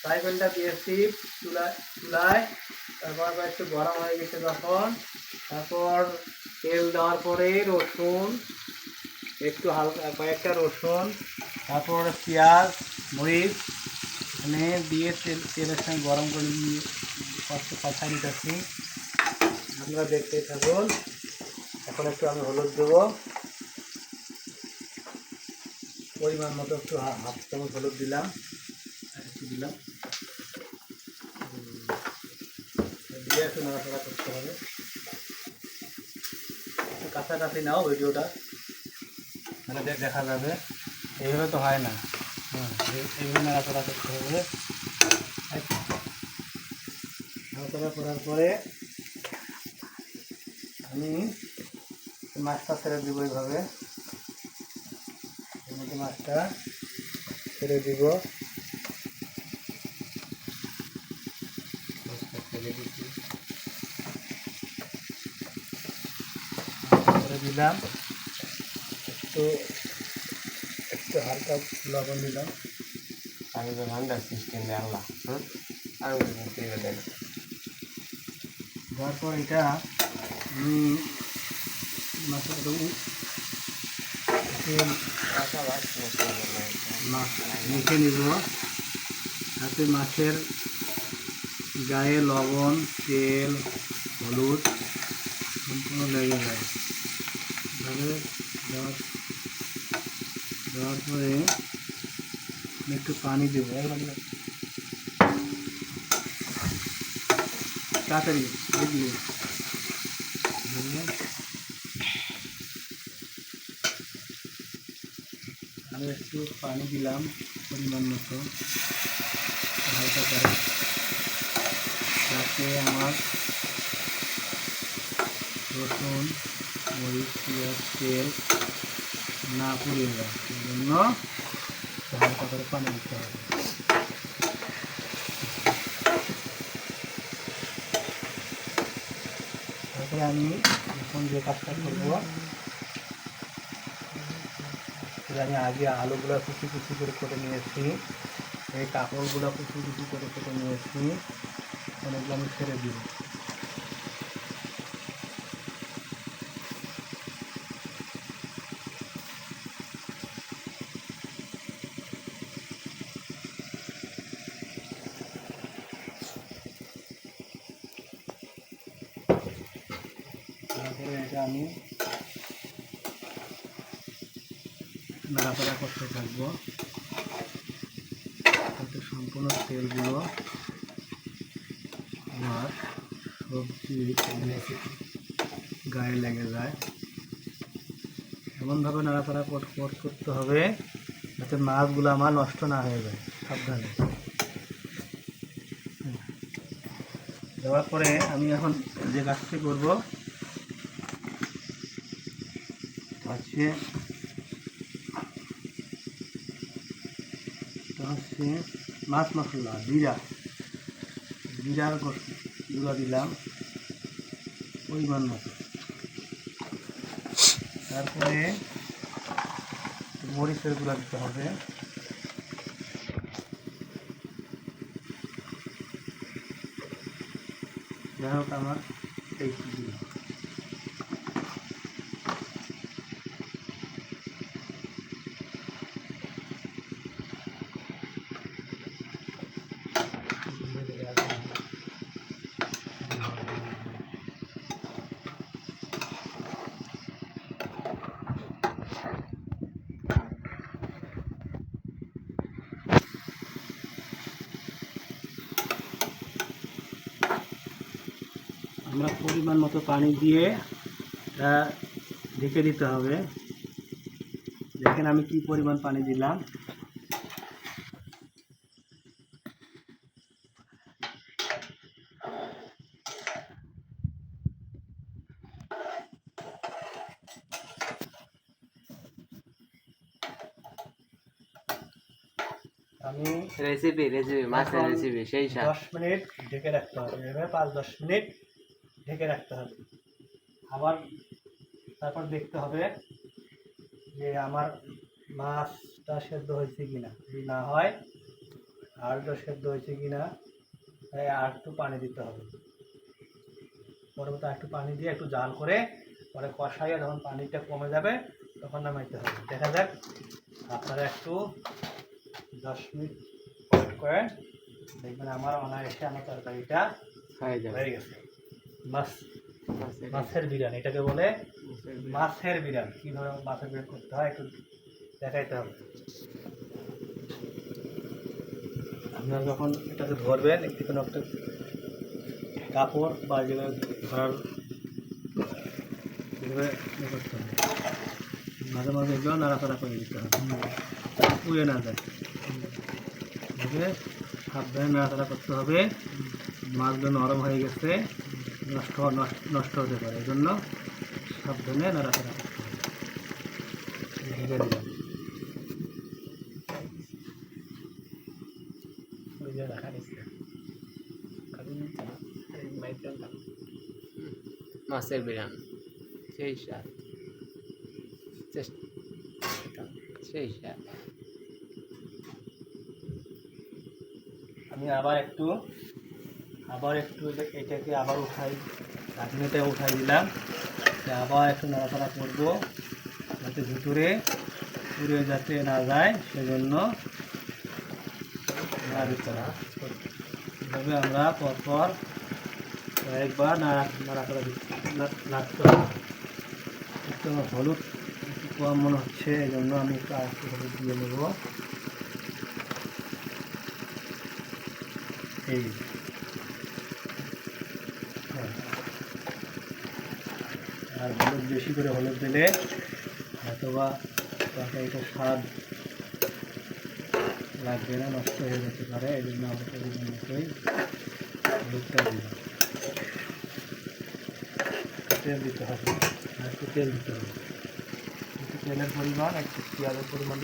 Fry দিয়েছি চুলায় চুলায়। তারপর একটু গরম হয়ে গেছে যখন। তারপর তেল দেওয়ার পরে রসুন, একটু হালকা কয়েকটা রসুন, তারপর পেঁয়াজ, মরিচ এখানে দিয়ে তেল তেলের সঙ্গে গরম করে নিয়ে কষ্ট কথা নিতেছি। আপনারা দেখতে থাকুন। এখন একটু আমি হলুদ দেবো। পরিমাণ মতো একটু হাফ চামচ হলুদ দিলাম। একটু দিলাম। দিয়ে একটু নাড়াচাড়া করতে হবে। কাছাকাছি নাও ভিডিওটা। দে- দেখা যাবে। এইভাবে তো হয় না। এইভাবে নাড়াচাড়া করতে হবে। নাড়াচাড়া করার পরে আমি মাছটা ছেড়ে দিব এইভাবে। মাছটা ছেড়ে দিব। ছেড়ে দিচ্ছি। দিলাম। একটু একটু হালকা লবণ দিলাম। আমি তো ঠান্ডার সিস্টেম দিয়ে আল্লাহ হুম? আমি তো বুঝতে দেন দেওয়ার পর এটা আমি মাছের তেল মাছ মেখে নিব। যাতে মাছের গায়ে লবণ তেল হলুদ সম্পূর্ণ লেগে যায়। এভাবে দেওয়ার দেওয়ার পরে আমি একটু পানি দেবো তাড়াতাড়ি বুঝলি এভাবে আমি একটু পানি দিলাম পরিমাণ মতো হালকা করে যাতে আমার রসুন তেল না পুড়িয়ে যায় সেই জন্য হালকা করে পানি দিতে হবে। তারপরে আমি এখন যে কাজটা করব আমি আগে আলুগুলো কুচি কুচি করে কেটে নিয়েছি। এই কাপড়গুলো কুচি কুচি করে কেটে নিয়েছি। অনেকগুলো আমি ছেড়ে দিব তারপরে এটা আমি নাড়াচাড়া করতে থাকব। সম্পূর্ণ তেলগুলো আমার সবজি গায়ে লেগে যায়। এমনভাবে নাড়াচাড়া কর- কর- করতে হবে যাতে মাছগুলো আমার নষ্ট না হয়ে যায়। সাবধানে। দেওয়ার পরে আমি এখন যে কাজটি করব এটা হচ্ছে মাছ মশলা, জিরা। জিরার গুঁড়ো দিলাম, পরিমাণ মতো। তারপরে মরিচের গুঁড়া দিতে হবে। যাই হোক, আমার এই দিলাম আমরা পরিমাণ মতো পানি দিয়ে তা ঢেকে দিতে হবে। দেখেন আমি কি পরিমাণ পানি দিলাম। আমি রেসিপি রেসিপি মাছের রেসিপি সেই সাথ দশ মিনিট ঢেকে রাখতে হবে। এভাবে পাঁচ দশ মিনিট ঢেকে রাখতে হবে। আবার তারপর দেখতে হবে যে আমার মাছটা সেদ্ধ হয়েছে কি না যদি না হয় আলুটা সেদ্ধ হয়েছে কি না তাই আর একটু পানি দিতে হবে। পরবর্তী একটু পানি দিয়ে একটু জাল করে পরে কষাইয়ে যখন পানিটা কমে যাবে তখন নামাইতে হবে। দেখা যাক আপনারা একটু দশ মিনিট ওয়েট করেন দেখবেন আমার অনায়াসে আমার তরকারিটা হয়ে যাবে। হয়ে গেছে। মাছ, মাছের- বিরিয়ানি, এটাকে বলে মাছের বিরিয়ানি। কীভাবে মাছের বিরান করতে হয় একটু দেখাইতে হবে। আপনারা যখন এটাকে ধরবেন, একটু কোনো একটা কাপড় বা যেভাবে ধরার ইয়ে করতে হবে মাঝে মাঝে এগুলো নাড়াচাড়া করে দিতে হবে। পুড়ে না যায়। সাবধানে নাড়াচাড়া করতে হবে। মাছগুলো নরম হয়ে গেছে। নষ্ট নষ্ট- হতে পারে। এই জন্য সাবধানে নাড়াচাড়া করতে হবে। ঢেকে দিলাম। মাছের বিরিয়ানি সেই চেষ্টা সেই স্বাদ আমি আবার একটু আবার একটু এটাকে আবার উঠাই। ঢাকনিটা উঠাই দিলাম। আবার একটু নাড়াচাড়া করব, যাতে ভিতরে পুড়ে যাতে না যায়, সেজন্য নাড়াচাড়া এভাবে আমরা পরপর কয়েকবার নাড়া নাড়াচাড়া নাড়তে হবে। একটু হলুদ একটু কম মনে হচ্ছে এই জন্য আমি একটু আর হলুদ দিয়ে নেব। এই আর হলুদ বেশি করে হলুদ দিলে অথবা তরকারিটা স্বাদ লাগবে না, নষ্ট হয়ে যেতে পারে, এই জন্য আমাকে মতোই হলুদটা দিলাম। তেল দিতে হবে, আর একটু তেল দিতে হবে। তেলের পরিমাণ, একটু পেঁয়াজের পরিমাণ